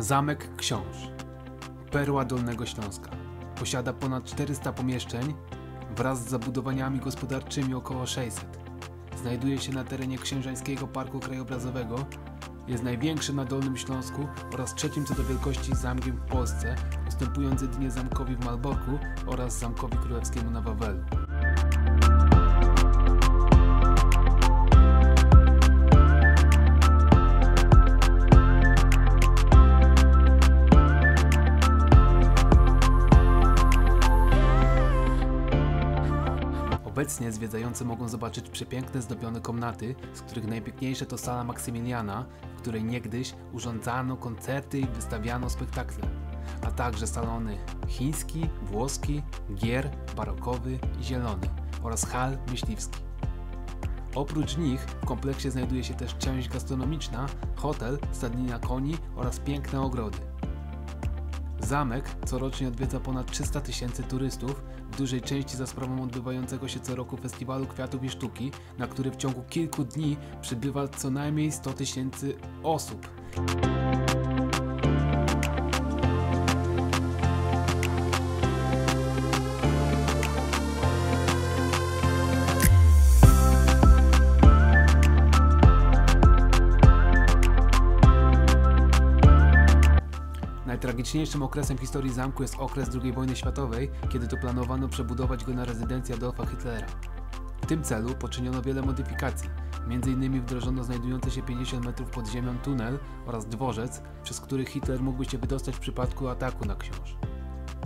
Zamek Książ. Perła Dolnego Śląska. Posiada ponad 400 pomieszczeń wraz z zabudowaniami gospodarczymi około 600. Znajduje się na terenie Księżańskiego Parku Krajobrazowego. Jest największy na Dolnym Śląsku oraz trzecim co do wielkości zamkiem w Polsce, ustępując jedynie zamkowi w Malborku oraz zamkowi królewskiemu na Wawelu. Obecnie zwiedzający mogą zobaczyć przepiękne zdobione komnaty, z których najpiękniejsze to sala Maksymiliana, w której niegdyś urządzano koncerty i wystawiano spektakle, a także salony chiński, włoski, gier, barokowy i zielony oraz hal myśliwski. Oprócz nich w kompleksie znajduje się też część gastronomiczna, hotel, stadnina koni oraz piękne ogrody. Zamek corocznie odwiedza ponad 300 tysięcy turystów, w dużej części za sprawą odbywającego się co roku Festiwalu Kwiatów i Sztuki, na który w ciągu kilku dni przybywa co najmniej 100 tysięcy osób. Najtragiczniejszym okresem historii zamku jest okres II wojny światowej, kiedy to planowano przebudować go na rezydencję Adolfa Hitlera. W tym celu poczyniono wiele modyfikacji. M.in. wdrożono znajdujący się 50 metrów pod ziemią tunel oraz dworzec, przez który Hitler mógłby się wydostać w przypadku ataku na książ.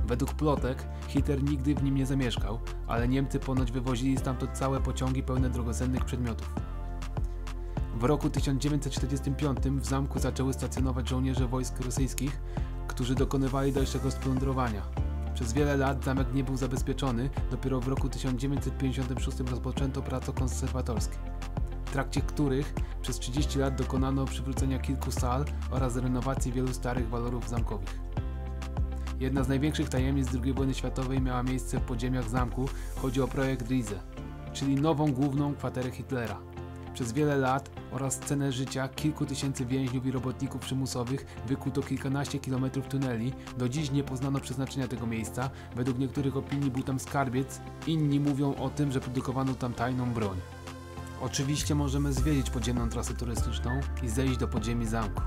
Według plotek Hitler nigdy w nim nie zamieszkał, ale Niemcy ponoć wywozili stamtąd całe pociągi pełne drogocennych przedmiotów. W roku 1945 w zamku zaczęły stacjonować żołnierze wojsk rosyjskich, którzy dokonywali dalszego splądrowania. Przez wiele lat zamek nie był zabezpieczony, dopiero w roku 1956 rozpoczęto prace konserwatorskie, w trakcie których przez 30 lat dokonano przywrócenia kilku sal oraz renowacji wielu starych walorów zamkowych. Jedna z największych tajemnic II wojny światowej miała miejsce w podziemiach zamku, chodzi o projekt Rize, czyli nową główną kwaterę Hitlera. Przez wiele lat oraz cenę życia kilku tysięcy więźniów i robotników przymusowych wykuto kilkanaście kilometrów tuneli. Do dziś nie poznano przeznaczenia tego miejsca. Według niektórych opinii był tam skarbiec, inni mówią o tym, że produkowano tam tajną broń. Oczywiście możemy zwiedzić podziemną trasę turystyczną i zejść do podziemi zamku.